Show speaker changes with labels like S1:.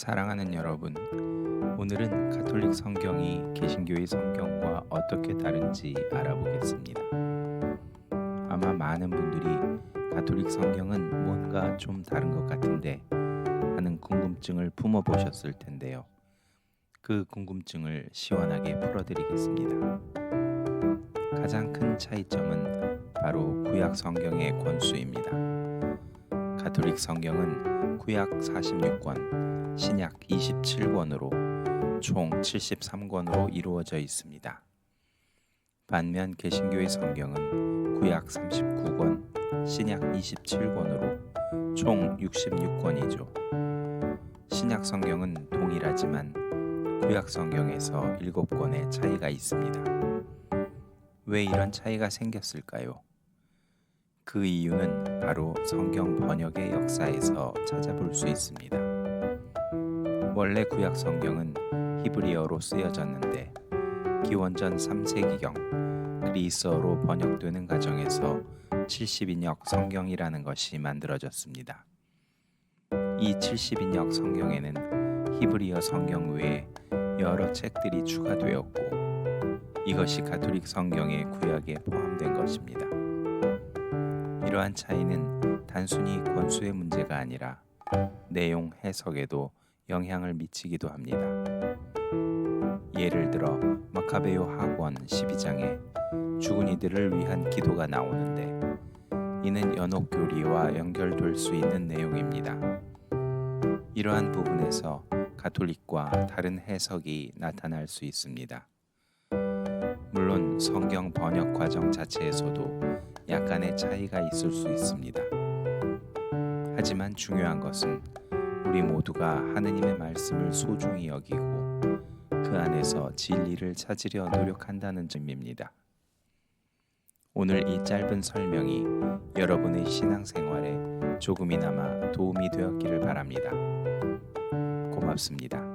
S1: 사랑하는 여러분, 오늘은 가톨릭 성경이 개신교의 성경과 어떻게 다른지 알아보겠습니다. 아마 많은 분들이 가톨릭 성경은 뭔가 좀 다른 것 같은데 하는 궁금증을 품어 보셨을 텐데요. 그 궁금증을 시원하게 풀어드리겠습니다. 가장 큰 차이점은 바로 구약 성경의 권수입니다. 가톨릭 성경은 구약 46권, 신약 27권으로 총 73권으로 이루어져 있습니다. 반면 개신교의 성경은 구약 39권, 신약 27권으로 총 66권이죠. 신약 성경은 동일하지만 구약 성경에서 7권의 차이가 있습니다. 왜 이런 차이가 생겼을까요? 그 이유는 바로 성경 번역의 역사에서 찾아볼 수 있습니다. 원래 구약 성경은 히브리어로 쓰여졌는데 기원전 3세기경 그리스어로 번역되는 과정에서 70인역 성경이라는 것이 만들어졌습니다. 이 70인역 성경에는 히브리어 성경 외에 여러 책들이 추가되었고 이것이 가톨릭 성경의 구약에 포함된 것입니다. 이러한 차이는 단순히 권수의 문제가 아니라 내용 해석에도 영향을 미치기도 합니다. 예를 들어 마카베요 학원 12장에 죽은 이들을 위한 기도가 나오는데 이는 연옥 교리와 연결될 수 있는 내용입니다. 이러한 부분에서 가톨릭과 다른 해석이 나타날 수 있습니다. 물론 성경 번역 과정 자체에서도 약간의 차이가 있을 수 있습니다. 하지만 중요한 것은 우리 모두가 하느님의 말씀을 소중히 여기고 그 안에서 진리를 찾으려 노력한다는 점입니다. 오늘 이 짧은 설명이 여러분의 신앙생활에 조금이나마 도움이 되었기를 바랍니다. 고맙습니다.